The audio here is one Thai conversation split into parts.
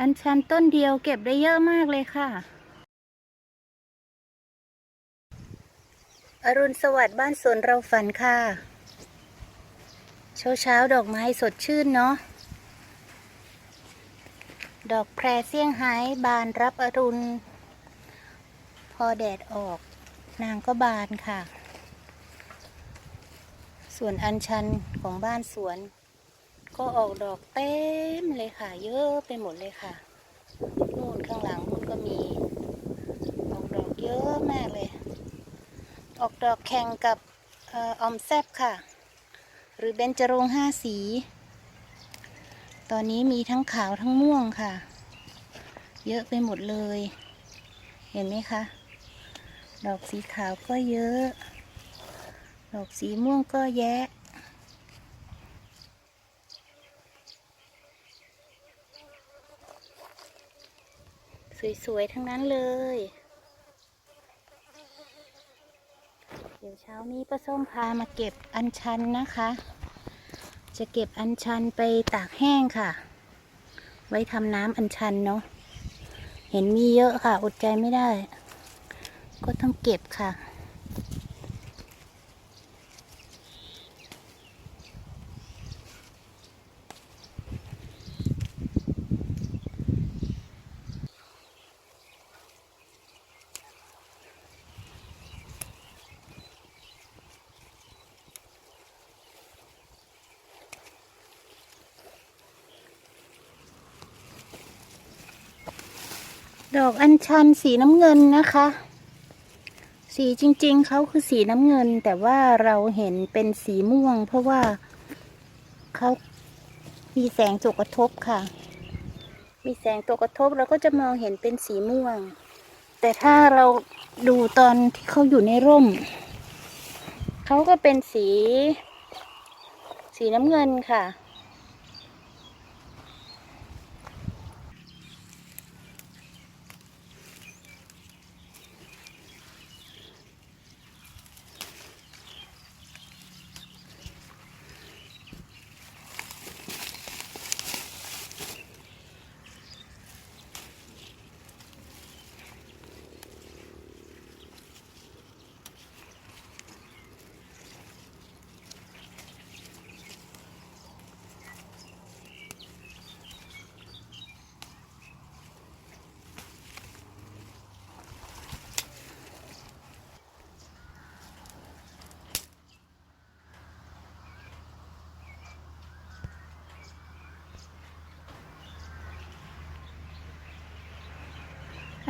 อันชันต้นเดียวเก็บได้เยอะมากเลยค่ะ อรุณสวัสดิ์บ้านสวนเราฝันค่ะ เช้าเช้าๆดอกไม้สดชื่นเนาะ ดอกแพรเซี่ยงไฮ้บานรับอรุณ พอแดดออก นางก็บานค่ะ ส่วนอัญชันของบ้านสวน ก็ออกดอกเต็มเลยค่ะ เยอะไปหมดเลยค่ะนู่นข้างหลังนู่นก็มี ออกดอกเยอะมากเลย ออกดอกแข่งกับอออมแซบค่ะ หรือเบญจรงห้าสี ตอนนี้มีทั้งขาวทั้งม่วงค่ะ เยอะไปหมดเลย เห็นไหมคะดอกสีขาวก็เยอะ ดอกสีม่วงก็แยะ สวยๆ ทั้งนั้นเลยเดี๋ยวเช้านี้ป้าส้มพามาเก็บอัญชันนะคะ จะเก็บอัญชันไปตากแห้งค่ะ ไว้ทำน้ำอัญชันเนาะ เห็นมีเยอะค่ะ อดใจไม่ได้ ก็ต้องเก็บค่ะ ดอกอัญชันสีน้ำเงินนะคะ สีจริงๆเขาคือสีน้ำเงิน แต่ว่าเราเห็นเป็นสีม่วง เพราะว่าเขามีแสงตกกระทบค่ะ มีแสงตกกระทบเราก็จะมองเห็นเป็นสีม่วง แต่ถ้าเราดูตอนที่เขาอยู่ในร่ม เขาก็เป็นสี สีน้ำเงินค่ะ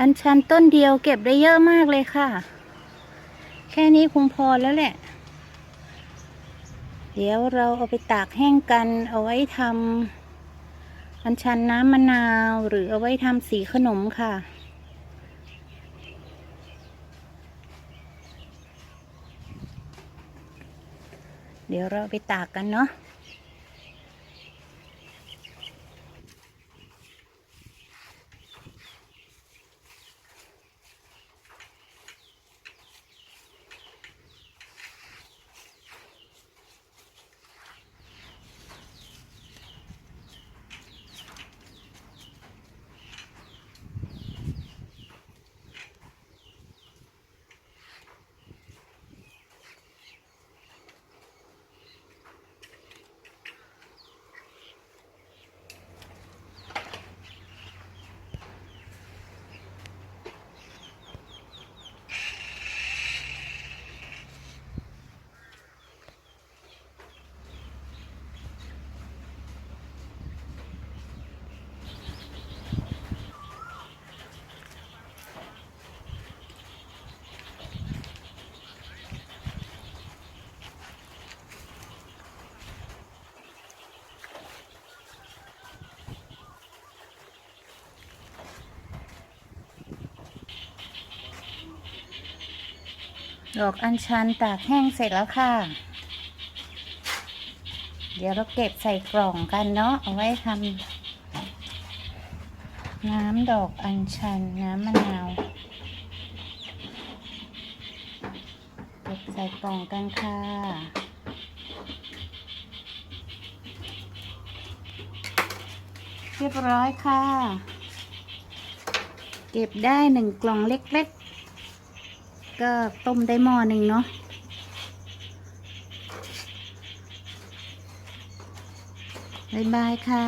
อันชันต้นเดียวเก็บได้เยอะมากเลยค่ะ แค่นี้คงพอแล้วแหละ เดี๋ยวเราเอาไปตากแห้งกันเอาไว้ทำอันชันน้ำมะนาวหรือเอาไว้ทำสีขนมค่ะเดี๋ยวเราเอาไปตากกันเนาะ ดอกอัญชันตากแห้งเสร็จแล้วค่ะ เดี๋ยวเราเก็บใส่กล่องกันเนาะเอาไว้ทำน้ำดอกอัญชันน้ำมะนาว เก็บใส่กล่องกันค่ะเรียบร้อยค่ะ เก็บได้หนึ่งกล่องเล็ก ก็ต้มได้หม้อหนึ่งเนาะบายบายค่ะ